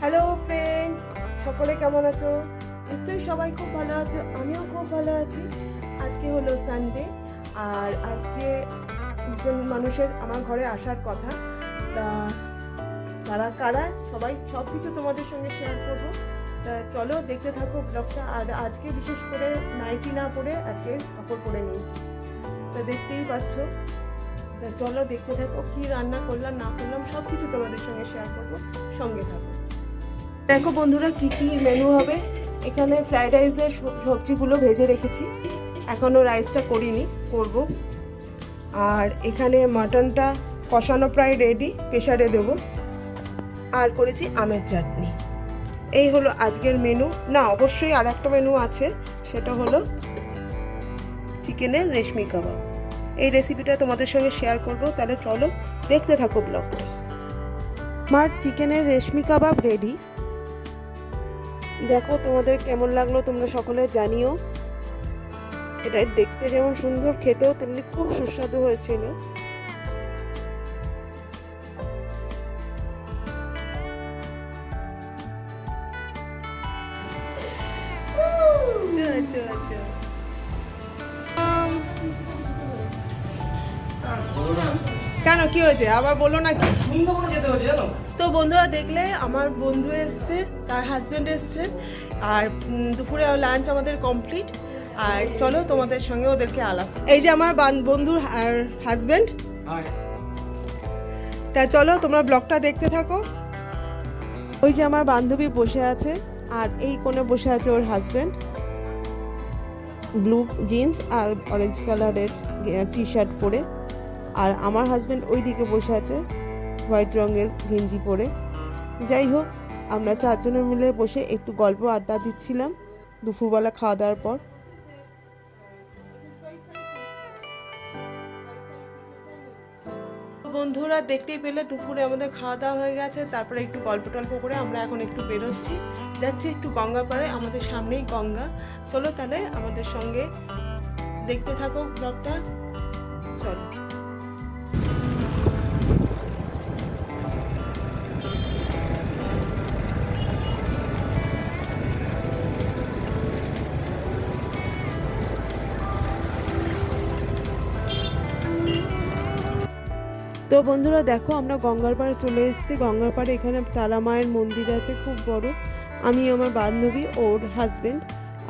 Hello friends সকলে কেমন আছো? নিশ্চয়ই সবাই খুব ভালো আছো, আমিও খুব ভালো আছি। আজকে হলো সানডে আর আজকে দুজন মানুষের আমার ঘরে আসার কথা। তা তারা কারা, সবাই সব কিছু তোমাদের সঙ্গে শেয়ার করব। চলো দেখতে থাকো ব্লগটা আর আজকে বিশেষ করে নাইটি না পরে আজকে কাপড় পরে নিয়েছি। তা দেখতেই পাচ্ছ। তা চলো দেখতে থাকো কি রান্না করলাম, না করলাম সব কিছু তোমাদের সঙ্গে শেয়ার করব। সঙ্গে থাকো। দেখো বন্ধুরা কি কি মেনু হবে। এখানে ফ্রাইড রাইসের সবজিগুলো ভেজে রেখেছি। এখনও রাইসটা করিনি, করব। আর এখানে মাটনটা কষানো প্রায় রেডি প্রেশারে দেব। আর করেছি আমের চাটনি। এই হলো আজকের মেনু না, অবশ্যই আর একটা মেনু আছে। সেটা হলো চিকেনের রেশমি কাবাব। এই রেসিপিটা তোমাদের সঙ্গে শেয়ার করব। তাহলে চলো দেখতে থাকো ব্লগটা আমার চিকেনের রেশমি কাবাব রেডি দেখো তোমাদের কেমন লাগল, তোমরা সকলে জানিও। এটা দেখতে যেমন সুন্দর, খেতেও তেমনি খুব সুস্বাদু হয়েছিল। কেন কি হয়েছে? আবার বলো না কি সুন্দরবনে যেতে হচ্ছে জানো? তো বন্ধুরা দেখলে আমার বন্ধু এসছে তার হাজব্যান্ড এসছে আর দুপুরে লাঞ্চ আমাদের কমপ্লিট আর চলো তোমাদের সঙ্গে ওদেরকে আলাপ এই যে আমার বান- বন্ধুর হাজব্যান্ড হ্যাঁ তা চলো তোমরা ব্লগটা দেখতে থাকো। ওই যে আমার বান্ধবী বসে আছে আর এই কোণে বসে আছে ওর হাজব্যান্ড ব্লু জিন্স আর অরেঞ্জ কালারের টি শার্ট পরে। আর আমার হাজব্যান্ড ওই দিকে বসে আছে হোয়াইট রঙের গেঞ্জি পরে। যাই হোক, আমরা চারজনে মিলে বসে একটু গল্প আড্ডা দিচ্ছিলাম দুপুরবেলা খাওয়া দাওয়ার পর। বন্ধুরা, দেখতেই পেলে দুপুরে আমাদের খাওয়া দাওয়া হয়ে গেছে, তারপরে একটু গল্প টল্প করে আমরা এখন একটু বেরোচ্ছি। যাচ্ছি একটু গঙ্গা পাড়ে আমাদের সামনেই গঙ্গা। চলো তাহলে আমাদের সঙ্গে দেখতে থাকো ব্লগটা চলো। তো বন্ধুরা দেখো, আমরা গঙ্গার পাড়ে চলে এসেছি। গঙ্গার পাড়ে এখানে তারা মায়ের মন্দির আছে, খুব বড়। আমি আমার বান্ধবী, ওর হাজবেন্ড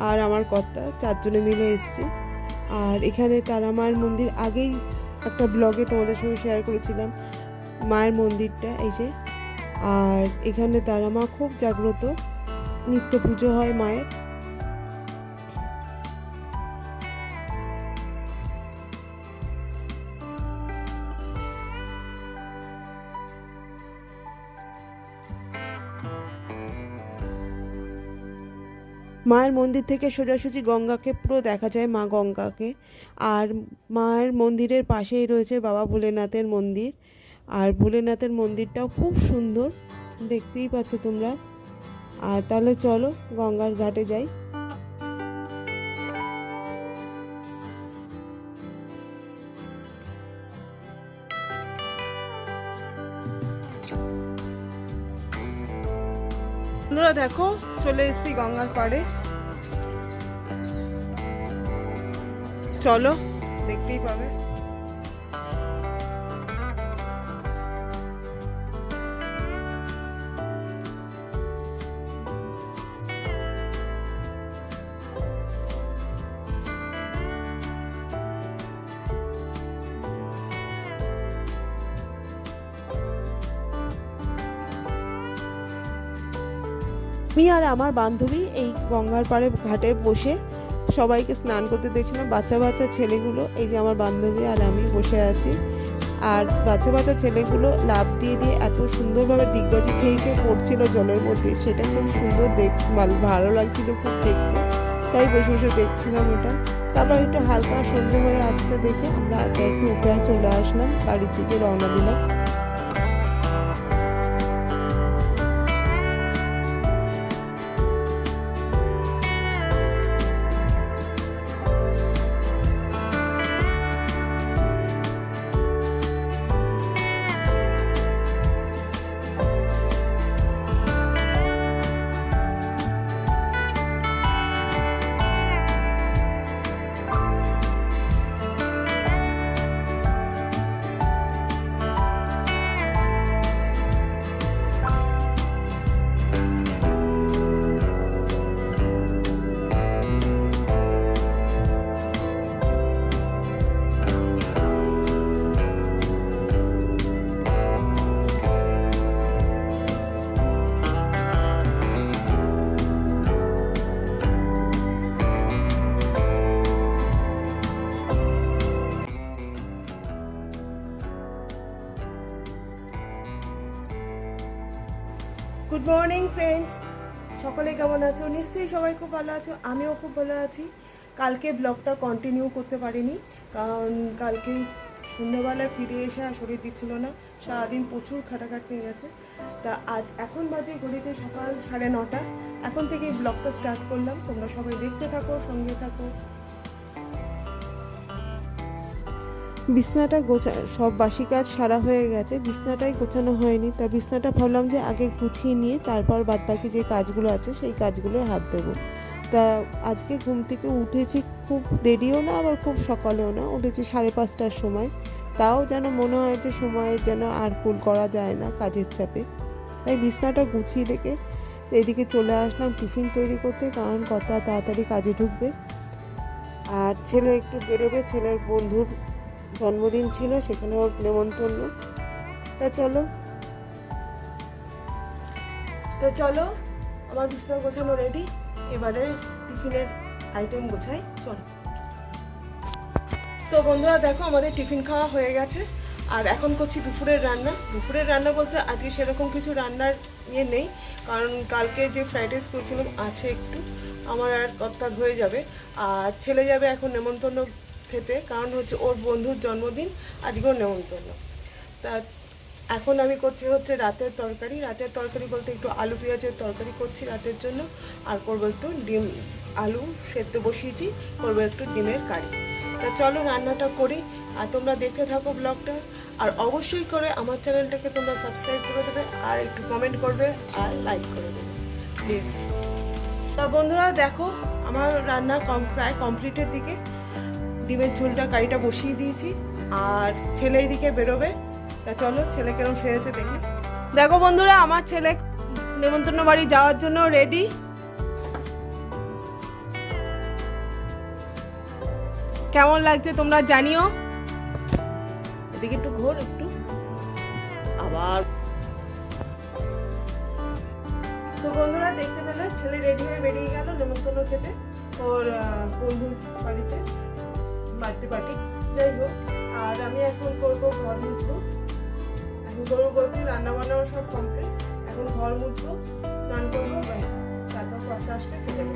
আর আমার কর্তা চারজনে মিলে এসেছি। আর এখানে তারা মায়ের মন্দির আগেই একটা ব্লগে তোমাদের সঙ্গে শেয়ার করেছিলাম, মায়ের মন্দিরটা, এই যে। আর এখানে তারা মা খুব জাগ্রত। নিত্য পুজো হয় মায়ের। মায়ের মন্দির থেকে সোজাসুজি গঙ্গাকে পুরো দেখা যায় মা গঙ্গাকে। আর মায়ের মন্দিরের পাশেই রয়েছে বাবা ভোলেনাথের মন্দির। আর ভোলেনাথের মন্দিরটাও খুব সুন্দর, দেখতেই পাচ্ছ তোমরা। আর তাহলে চলো গঙ্গার ঘাটে যাই। বন্ধুরা দেখো চলে এসেছি গঙ্গার পাড়ে। চলো দেখতেই পাবে। আমি আর আমার বান্ধবী এই গঙ্গার পাড়ে ঘাটে বসে সবাইকে স্নান করতে দেখছিলাম। বাচ্চা বাচ্চা ছেলেগুলো, এই যে আমার বান্ধবী আর আমি বসে আছি। আর বাচ্চা বাচ্চা ছেলেগুলো লাভ দিয়ে দিয়ে এত সুন্দরভাবে ডিগবাজি খেয়ে খেয়ে পড়ছিল জলের মধ্যে। সেটা খুব সুন্দর দেখ ভাল- লাগছিল খুব দেখতে। তাই বসে বসে দেখছিলাম ওটা। তারপর একটু হালকা সন্ধে হয়ে আসতে দেখে আমরা একে একে উঠে চলে আসলাম, বাড়ির দিকে রওনা দিলাম। কেমন আছো? নিশ্চয়ই সবাই খুব ভালো আছো। আমিও খুব ভালো আছি। কালকে ব্লগটা কন্টিনিউ করতে পারিনি। কারণ কালকে সন্ধ্যাবেলায় ফিরে এসে আর শরীর দিচ্ছিল না। সারাদিন প্রচুর খাটাখাটনি গেছে। তা আজ এখন বাজে ঘড়িতে সকাল সাড়ে নটা। এখন থেকেই ব্লগটা স্টার্ট করলাম। তোমরা সবাই দেখতে থাকো, সঙ্গে থাকো। বিছনাটা গোছা, সব বাসি কাজ সারা হয়ে গেছে, বিছনাটাই গোছানো হয়নি। তা বিছনাটা ভাবলাম যে আগে গুছিয়ে নিয়ে তারপর বাদ বাকি যে কাজগুলো আছে সেই কাজগুলো হাত দেবো। তা আজকে ঘুম থেকে উঠেছি খুব দেরিও না, আবার খুব সকালেও না। উঠেছি সাড়ে পাঁচটার সময়। তাও যেন মনে হয় যে সময়ের যেন আর কুল করা যায় না কাজের চাপে। তাই বিছনাটা গুছিয়ে রেখে এদিকে চলে আসলাম টিফিন তৈরি করতে, কারণ কথা তাড়াতাড়ি কাজে ঢুকবে। আর ছেলে একটু বেরোবে, ছেলের বন্ধুর জন্মদিন ছিল, সেখানে ওর নেমন্তন্ন। তা চলো। তো চলো, আমার বিছনা গোছানো রেডি এবারে টিফিনের আইটেম গোছাই, চলো। তো বন্ধুরা, দেখো আমাদের টিফিন খাওয়া হয়ে গেছে। আর এখন করছি দুপুরের রান্না। দুপুরের রান্না বলতে আজকে সেরকম কিছু রান্নার ইয়ে নেই, কারণ কালকে যে ফ্রাইড রাইস করেছিলাম, আছে একটু। আমার আর কর্তার হয়ে যাবে। আর ছেলে যাবে এখন নেমন্তন্ন খেতে, কারণ হচ্ছে ওর বন্ধুর জন্মদিন আজকে ওর নেমন্তন্ন তা এখন আমি করছি হচ্ছে রাতের তরকারি। রাতের তরকারি বলতে একটু আলু পেঁয়াজের তরকারি করছি রাতের জন্য। আর করব একটু ডিম, আলু সেদ্ধ বসিয়েছি, করব একটু ডিমের কারি। তা চলো রান্নাটা করি, আর তোমরা দেখতে থাকো ব্লগটা। আর অবশ্যই করে আমার চ্যানেলটাকে তোমরা সাবস্ক্রাইব করে দেবে, আর একটু কমেন্ট করবে, আর লাইক করে দেবে। প্লিজ তা বন্ধুরা দেখো, আমার রান্না কম প্রায় কমপ্লিটের দিকে। ডিমের ঝুলটা, কারিটা বসিয়ে দিয়েছি। আর ছেলে এইদিকে বেরোবে। তা চলো, ছেলে কেরম সেরেছে দেখি। দেখো বন্ধুরা, আমার ছেলে নেমন্তন্ন বাড়ি যাওয়ার জন্য রেডি কেমন লাগছে তোমরা জানিও। এদিকে একটু ঘোর, একটু। আবার। তো বন্ধুরা, দেখতে পেলে ছেলে রেডি হয়ে বেরিয়ে গেল নেমন্তন্ন খেতে। ওর বন্ধুর বাড়িতে। বার্থডে পার্টি যাই হোক, আর আমি এখন করব ঘর মুছবো। এখন করব বলতে রান্না বান্নাও সব কমপ্লিট এখন ঘর মুছবো, স্নান করব, ব্যাস। তারপর ঘরটা আসলে খেতে দেবো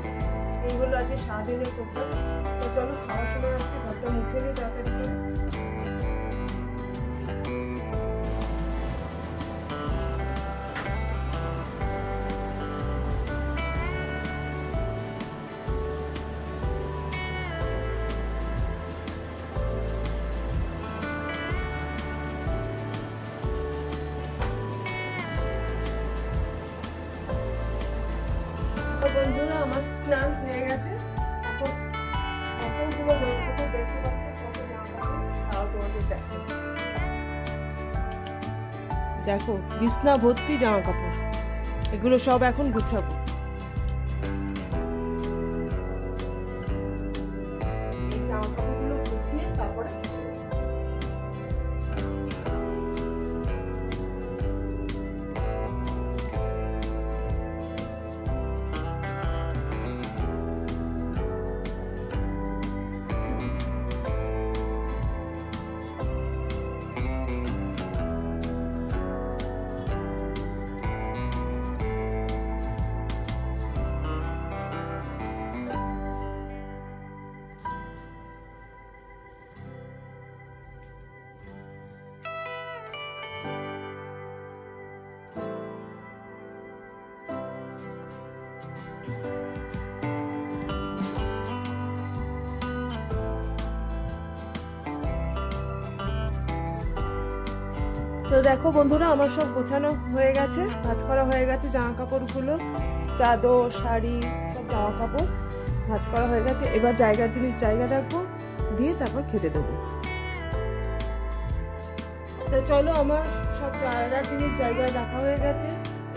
এইগুলো আজকে সারাদিনের করতে তো চলো, খাওয়ার সময় আসছি, ঘরটা মুছে নিই তাড়াতাড়ি করে। দেখো বিছনা ভর্তি জামা কাপড়। এগুলো সব এখন গুছাবো। তো দেখো বন্ধুরা, আমার সব গোছানো হয়ে গেছে, ভাজ করা হয়ে গেছে জামা কাপড়গুলো। চাদর, শাড়ি, সব জামা কাপড় ভাজ করা হয়ে গেছে। এবার জায়গার জিনিস জায়গা রাখব দিয়ে তারপর খেতে দেবো। তো চলো আমার সব জায়গার জিনিস, জায়গায় রাখা হয়ে গেছে।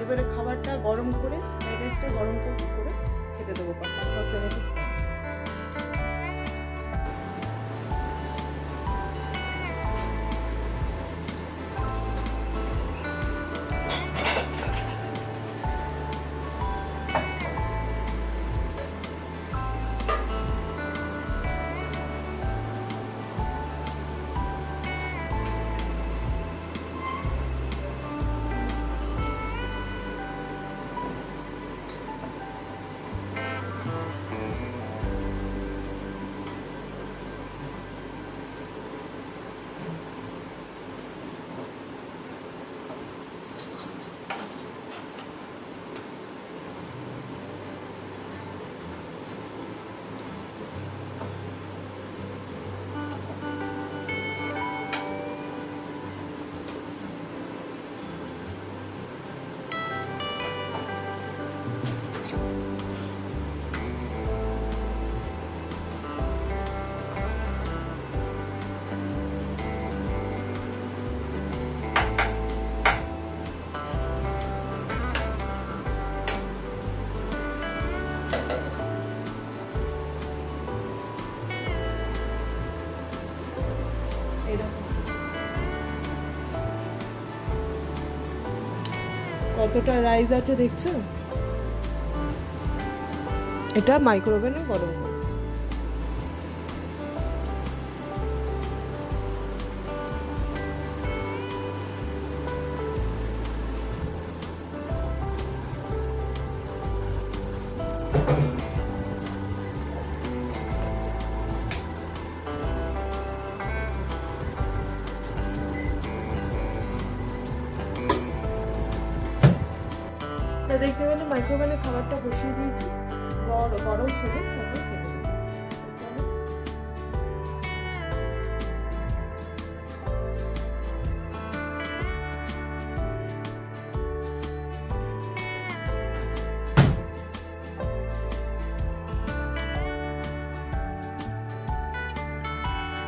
এবারে খাবারটা গরম করে ফ্রাইড রাইসটা গরম করব করে খেতে দেবো। পাতা কতটা রাইস আছে দেখছ? এটা মাইক্রোওভেনে গরম। দেখতে পেলে মাইক্রোওভেনে খাবারটা বসিয়ে দিয়েছি। গরম গরম হলে।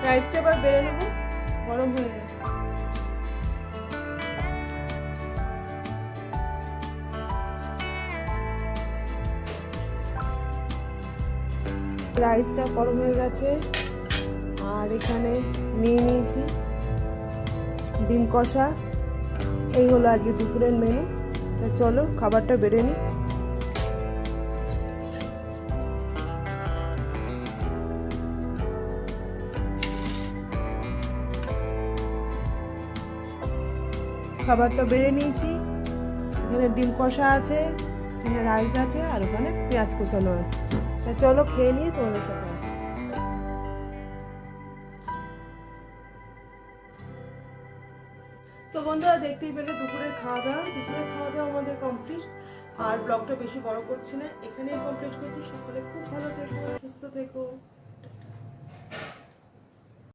রাইসটা এবার বেড়ে নেব। গরম হয়ে রাইসটা গরম হয়ে গেছে। আর এখানে নিয়ে নিয়েছি ডিম কষা। এই হলো আজকে দুপুরের মেনু তা চলো, খাবারটা বেড়ে নিই। খাবারটা বেড়ে নিয়েছি। এখানে ডিম কষা আছে, এখানে রাইস আছে, আর ওখানে পেঁয়াজ কুচানো আছে। চলো খেয়ে নিয়ে তোমাদের সাথে আসছি। তো বন্ধুরা, দেখতেই পেলে দুপুরের খাওয়া দাওয়া। দুপুরের খাওয়া দাওয়া আমাদের কমপ্লিট আর ব্লগটা বেশি বড় করছি না। এখানেই কমপ্লিট করছি। সকলে খুব ভালো থেকো, সুস্থ থেকো।